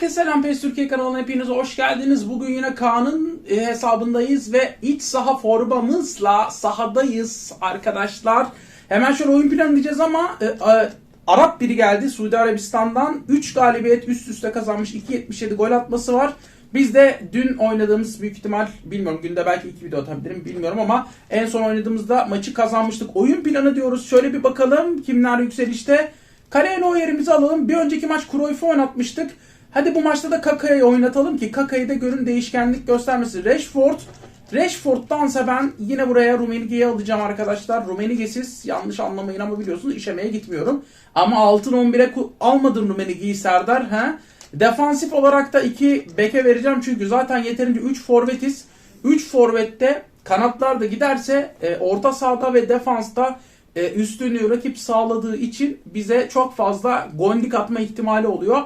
Herkese selam PES Türkiye kanalına hepiniz hoş geldiniz. Bugün yine Kaan'ın e, hesabındayız ve iç saha formamızla sahadayız arkadaşlar. Hemen şöyle oyun planı diyeceğiz ama e, e, Arap biri geldi Suudi Arabistan'dan 3 galibiyet üst üste kazanmış 2.77 gol atması var. Biz de dün oynadığımız büyük ihtimal bilmiyorum günde belki iki video atabilirim bilmiyorum ama en son oynadığımızda maçı kazanmıştık. Oyun planı diyoruz şöyle bir bakalım kimler yükselişte. Kaleye o yerimizi alalım. Bir önceki maç Cruyff'u oynatmıştık. Hadi bu maçta da Kaka'yı oynatalım ki Kaka'yı da görün değişkenlik göstermesi. Rashford. Rashford'dansa ben yine buraya Rummenigge'yi alacağım arkadaşlar. Rummenigge'siz yanlış anlamayın ama biliyorsunuz işemeye gitmiyorum. Ama altın 11'e ku- almadın Rummenigge'yi Serdar. He? Defansif olarak da 2 beke vereceğim çünkü zaten yeterince 3 forvetiz. 3 forvette kanatlar da giderse e, orta sahada ve defansta e, üstünlüğü rakip sağladığı için bize çok fazla gondik atma ihtimali oluyor.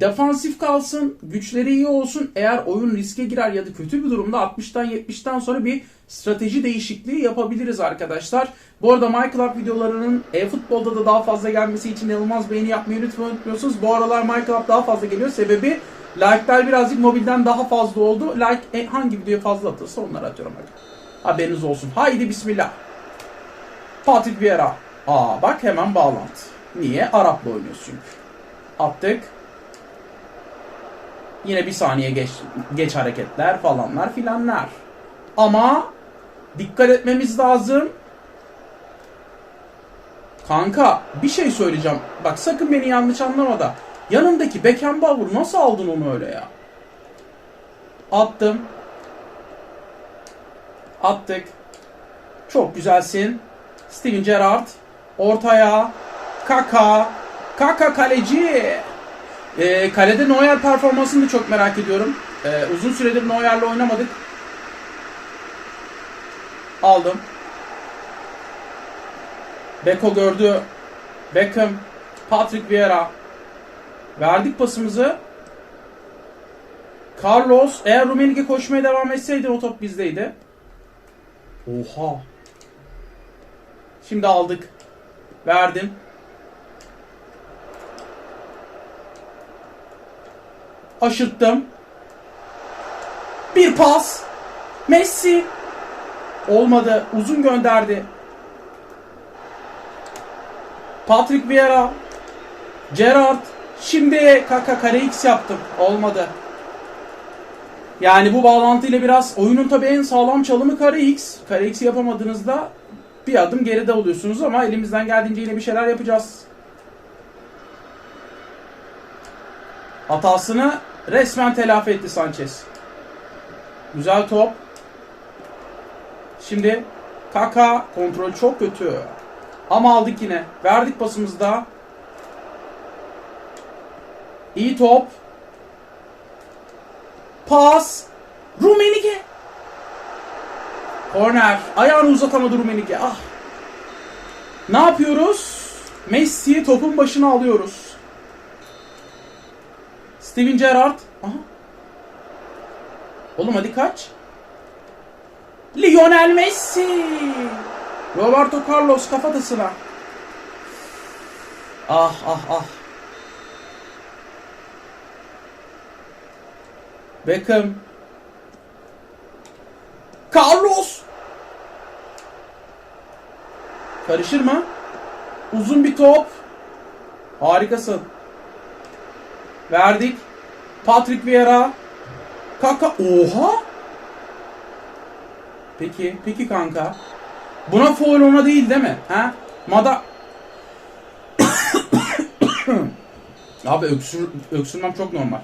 Defansif kalsın, güçleri iyi olsun. Eğer oyun riske girer ya da kötü bir durumda 60'tan 70'ten sonra bir strateji değişikliği yapabiliriz arkadaşlar. Bu arada MyClub videolarının e-futbolda da daha fazla gelmesi için inanılmaz beğeni yapmayı lütfen unutmuyorsunuz. Bu aralar MyClub daha fazla geliyor. Sebebi like'lar birazcık mobilden daha fazla oldu. Like e, hangi videoya fazla atılırsa onları atıyorum. Hadi. Haberiniz olsun. Haydi bismillah. Patrick Vieira. Aa bak hemen bağlantı. Niye? Arap'la oynuyoruz çünkü. Attık. Yine bir saniye geç, geç hareketler falanlar filanlar. Ama dikkat etmemiz lazım. Kanka bir şey söyleyeceğim. Bak sakın beni yanlış anlama da. Yanındaki Beckenbauer nasıl aldın onu öyle ya? Attım. Attık. Çok güzelsin. Steven Gerrard. Ortaya. Kaka. Kaka kaleci. Ee, kalede Neuer performansını da çok merak ediyorum. Ee, uzun süredir Neuer'le oynamadık. Aldım. Beko gördü. Beckham. Patrick Vieira. Verdik pasımızı. Carlos eğer Rummenigge koşmaya devam etseydi o top bizdeydi. Oha. Şimdi aldık. Verdim. Aşırttım. Bir pas. Messi. Olmadı. Uzun gönderdi. Patrick Vieira. Gerrard. Şimdi Kaka kare X yaptım. Olmadı. Yani bu bağlantıyla biraz oyunun tabii en sağlam çalımı kare X. Kare X yapamadığınızda bir adım geride oluyorsunuz ama elimizden geldiğince yine bir şeyler yapacağız. Hatasını resmen telafi etti Sanchez. Güzel top. Şimdi Kaka kontrol çok kötü. Ama aldık yine. Verdik pasımızda. İyi top. Pas. Rummenigge. Korner. Ayağını uzatamadı Rummenigge. Ah. Ne yapıyoruz? Messi'yi topun başına alıyoruz. Steven Gerrard. Aha. Oğlum hadi kaç. Lionel Messi. Roberto Carlos kafatasına. Ah ah ah. Beckham. Carlos. Karışır mı? Uzun bir top. Harikasın. Verdik. Patrick Vieira. Kaka. Oha. Peki. Peki kanka. Buna foul ona değil değil mi? Ha? Mada... Abi öksür, öksürmem çok normal.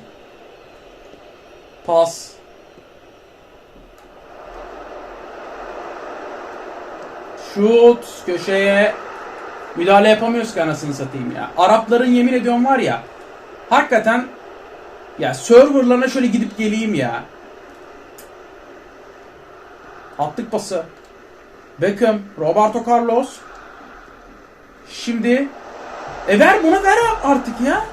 Pas. Şut köşeye müdahale yapamıyoruz ki anasını satayım ya. Arapların yemin ediyorum var ya hakikaten ya serverlarına şöyle gidip geleyim ya. Attık pası. Beckham, Roberto Carlos. Şimdi e ver buna ver artık ya.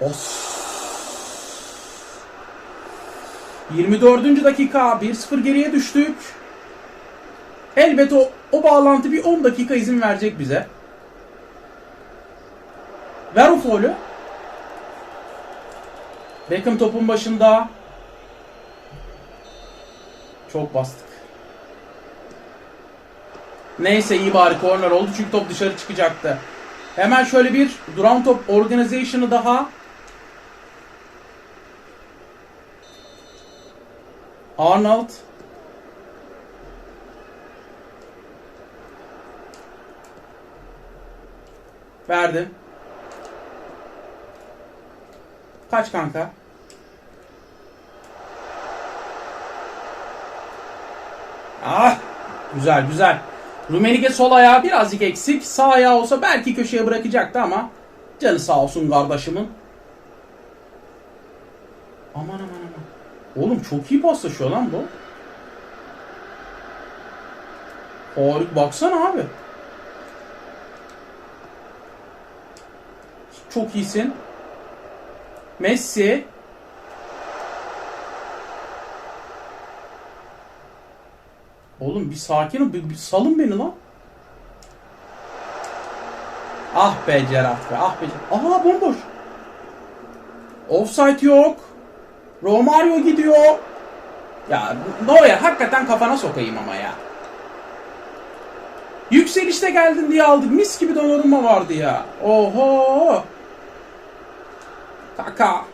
Os. 24. dakika 1-0 geriye düştük. Elbet o, o bağlantı bir 10 dakika izin verecek bize. Ver o faulü. Beckham topun başında. Çok bastık. Neyse iyi bari corner oldu çünkü top dışarı çıkacaktı. Hemen şöyle bir duran top organization'ı daha. Arnold. Verdim. Kaç kanka? Ah! Güzel güzel. Rumenige sol ayağı birazcık eksik. Sağ ayağı olsa belki köşeye bırakacaktı ama canı sağ olsun kardeşimin. Oğlum çok iyi paslaşıyor lan bu. Harika baksana abi. Çok iyisin. Messi. Oğlum bir sakin ol. Bir, bir salın beni lan. Ah be Gerard be. Ah be. Aha bomboş. Offside yok. Romario gidiyor. Ya Neuer hakikaten kafana sokayım ama ya. Yükselişte geldin diye aldık. Mis gibi donanımma vardı ya. Oho. Kaka.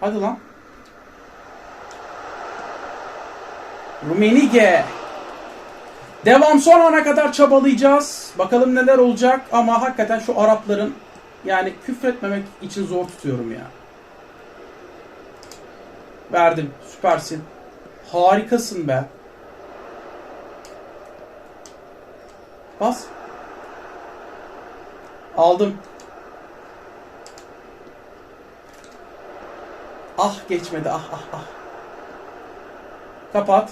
Hadi lan. Rumenige. Devam son ana kadar çabalayacağız. Bakalım neler olacak ama hakikaten şu Arapların yani küfretmemek için zor tutuyorum ya. Verdim. Süpersin. Harikasın be. Bas. Aldım. Ah geçmedi. Ah ah ah. Kapat.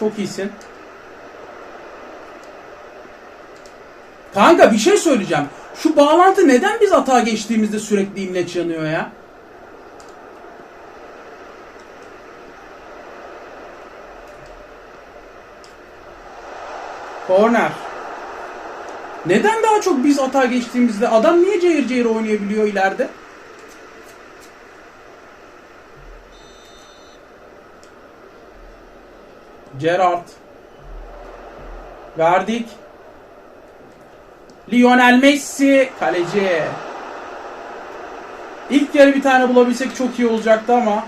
Çok iyisin. Kanka bir şey söyleyeceğim. Şu bağlantı neden biz hata geçtiğimizde sürekli imleç yanıyor ya? Corner. Neden daha çok biz hata geçtiğimizde adam niye cayır cayır oynayabiliyor ileride? Gerard. Verdik. Lionel Messi kaleci. İlk yarı bir tane bulabilsek çok iyi olacaktı ama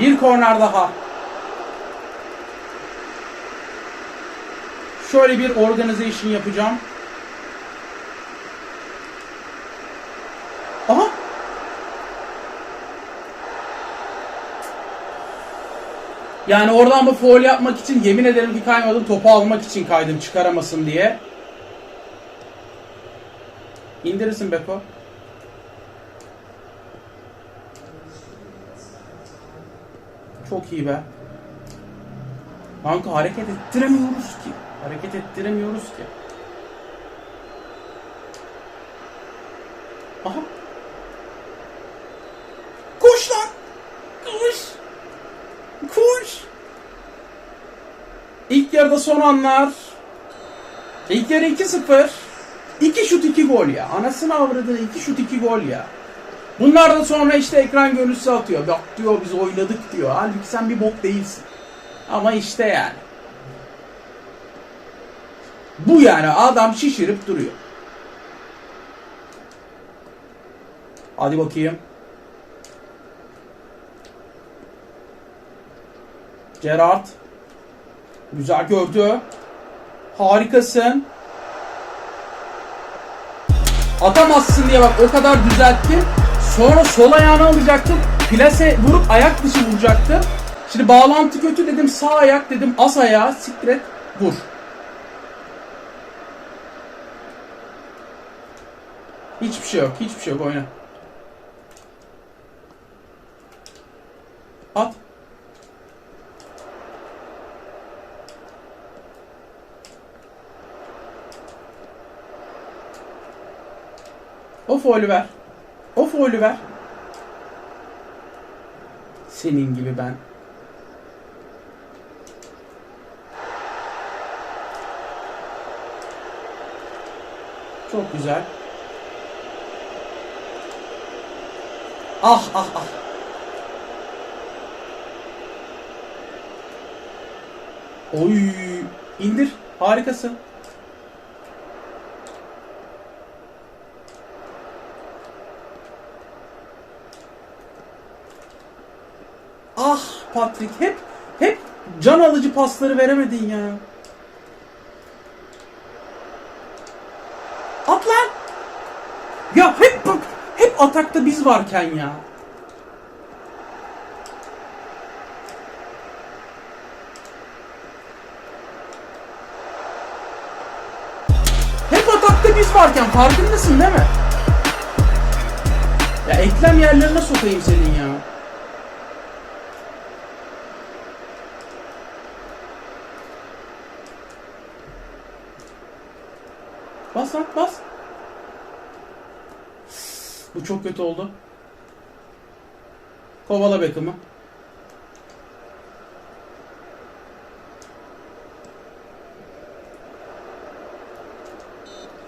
Bir korner daha. Şöyle bir organization yapacağım. Aha. Yani oradan bu foul yapmak için yemin ederim ki kaymadım. Topu almak için kaydım çıkaramasın diye. İndirirsin Beko. Çok iyi be. Kanka hareket ettiremiyoruz ki. Hareket ettiremiyoruz ki. Aha. Koş lan. Koş. Koş. İlk yarıda son anlar. İlk yarı 2-0. 2 şut 2 gol ya. Anasını avradını 2 şut 2 gol ya. Bunlardan sonra işte ekran görüntüsü atıyor. Bak diyor biz oynadık diyor. Halbuki sen bir bok değilsin. Ama işte yani. Bu yani adam şişirip duruyor. Hadi bakayım. Gerard. Güzel gördü. Harikasın. Atamazsın diye bak o kadar düzelttim. Sonra sol ayağını alacaktım. Plase vurup ayak dışı vuracaktı. Şimdi bağlantı kötü dedim. Sağ ayak dedim. As ayağı siktir et. Vur. Hiçbir şey yok. Hiçbir şey yok. Oyna. At. O faulü ver. O. Senin gibi ben. Çok güzel. Ah ah ah. Oy indir. Harikasın. Ah Patrick hep hep can alıcı pasları veremedin ya. At lan. Ya hep bak hep atakta biz varken ya. Hep atakta biz varken farkındasın değil mi? Ya eklem yerlerine sokayım senin ya. Bas lan bas. Bu çok kötü oldu. Kovala Beckham'ı.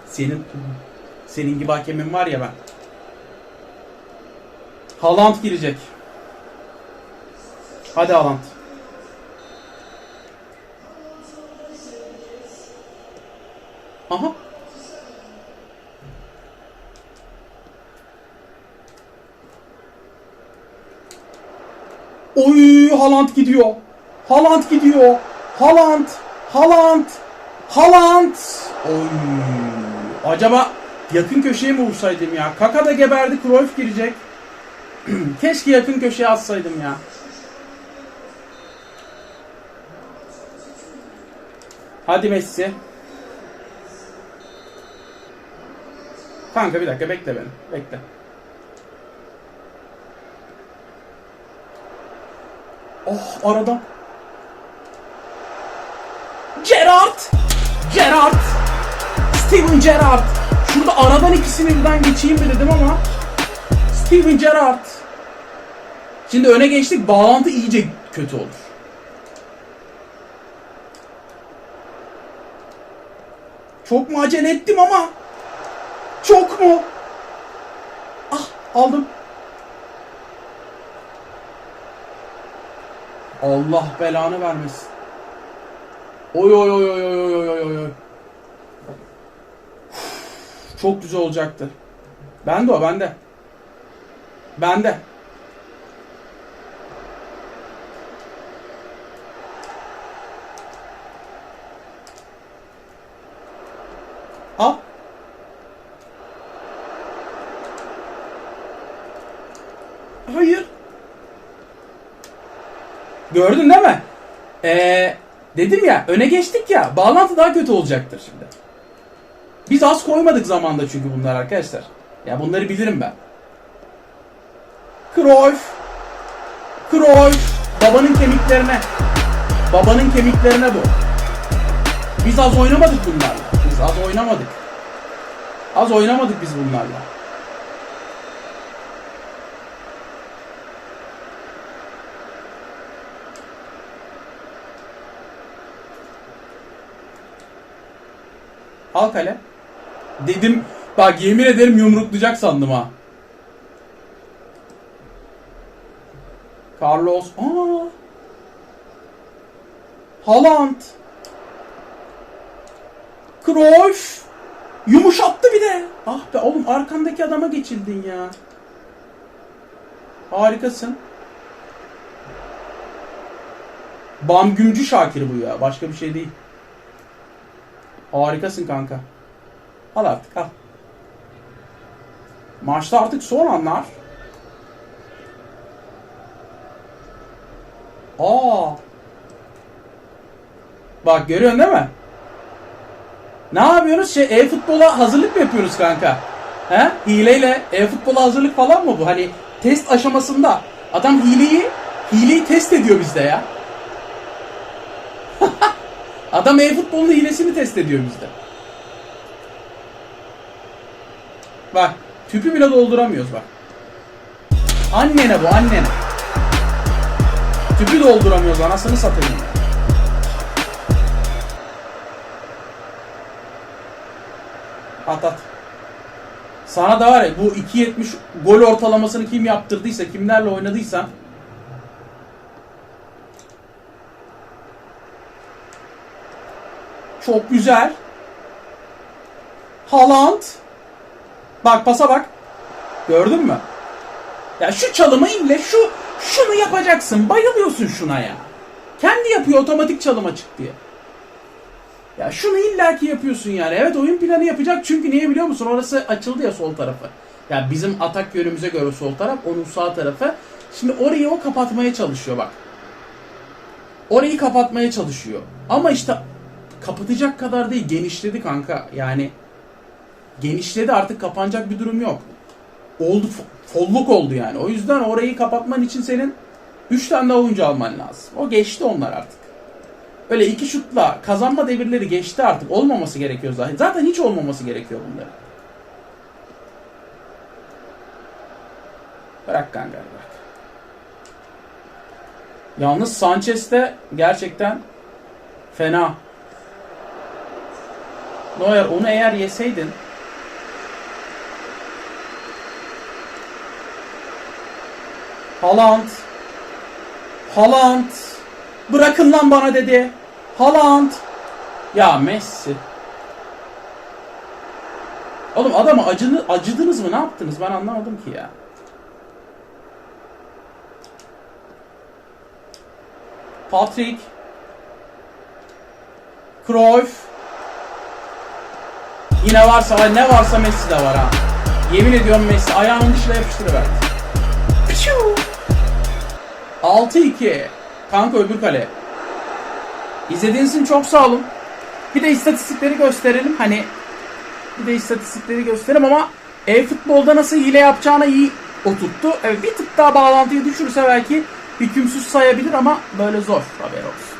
Senin senin gibi hakemin var ya ben. Haaland girecek. Hadi Haaland. Aha. Oy Haaland gidiyor. Haaland gidiyor. Haaland. Haaland. Haaland. Oy. Acaba yakın köşeye mi vursaydım ya? Kaka da geberdi. Cruyff girecek. Keşke yakın köşeye atsaydım ya. Hadi Messi. Kanka bir dakika bekle beni. Bekle. Oh aradan. Gerrard. Gerrard. Steven Gerrard. Şurada aradan ikisini birden geçeyim mi dedim ama. Steven Gerrard. Şimdi öne geçtik. Bağlantı iyice kötü olur. Çok mu acele ettim ama? Çok mu? Ah aldım. Allah belanı vermesin. Oy oy oy oy oy oy oy oy. Çok güzel olacaktı. Ben de o bende. Bende. Al. Hayır. Gördün değil mi? Ee, dedim ya öne geçtik ya bağlantı daha kötü olacaktır şimdi. Biz az koymadık zamanda çünkü bunlar arkadaşlar. Ya bunları bilirim ben. Cruyff. Cruyff. Babanın kemiklerine. Babanın kemiklerine bu. Biz az oynamadık bunlarla. Biz az oynamadık. Az oynamadık biz bunlarla. Al kale. Dedim bak yemin ederim yumruklayacak sandım ha. Carlos. Aa. Haaland. Cruyff. Yumuşattı bir de. Ah be oğlum arkandaki adama geçildin ya. Harikasın. Bam Gümcü Şakir bu ya. Başka bir şey değil. Harikasın kanka. Al artık al. Maçta artık son anlar. Aa. Bak görüyorsun değil mi? Ne yapıyoruz? Şey e-futbola hazırlık mı yapıyoruz kanka? He? Hileyle e-futbola hazırlık falan mı bu? Hani test aşamasında adam hileyi hileyi test ediyor bizde ya. Adam e-futbolun hilesini test ediyor bizde. Bak tüpü bile dolduramıyoruz bak. Annene bu annene. Tüpü dolduramıyoruz anasını satayım. At at. Sana da var ya bu 2.70 gol ortalamasını kim yaptırdıysa, kimlerle oynadıysa Çok güzel. Haaland. Bak pasa bak. Gördün mü? Ya şu çalıma inle şu şunu yapacaksın. Bayılıyorsun şuna ya. Kendi yapıyor otomatik çalım açık diye. Ya şunu illaki yapıyorsun yani. Evet oyun planı yapacak çünkü niye biliyor musun? Orası açıldı ya sol tarafı. Ya bizim atak yönümüze göre sol taraf, onun sağ tarafı. Şimdi orayı o kapatmaya çalışıyor bak. Orayı kapatmaya çalışıyor. Ama işte kapatacak kadar değil, genişledi kanka. Yani genişledi artık kapanacak bir durum yok. Oldu fo- folluk oldu yani. O yüzden orayı kapatman için senin 3 tane daha oyuncu alman lazım. O geçti onlar artık. Öyle iki şutla kazanma devirleri geçti artık. Olmaması gerekiyor zaten. Zaten hiç olmaması gerekiyor bunların. Bırak kanka bırak. Yalnız Sanchez de gerçekten fena. Neuer onu eğer yeseydin Haaland Haaland Bırakın lan bana dedi. Haaland Ya Messi Oğlum adama acını, acıdınız mı? Ne yaptınız? Ben anlamadım ki ya. Patrick Cruyff Yine varsa ne varsa Messi de var ha. Yemin ediyorum Messi ayağının dışına yapıştırıverdi. Pişu! 6-2. Kanka öbür kale. İzlediğiniz için çok sağ olun. Bir de istatistikleri gösterelim. Hani bir de istatistikleri gösterelim ama e-futbolda nasıl hile yapacağına iyi oturttu. Evet bir tık daha bağlantıyı düşürürse belki hükümsüz sayabilir ama böyle zor haber olsun.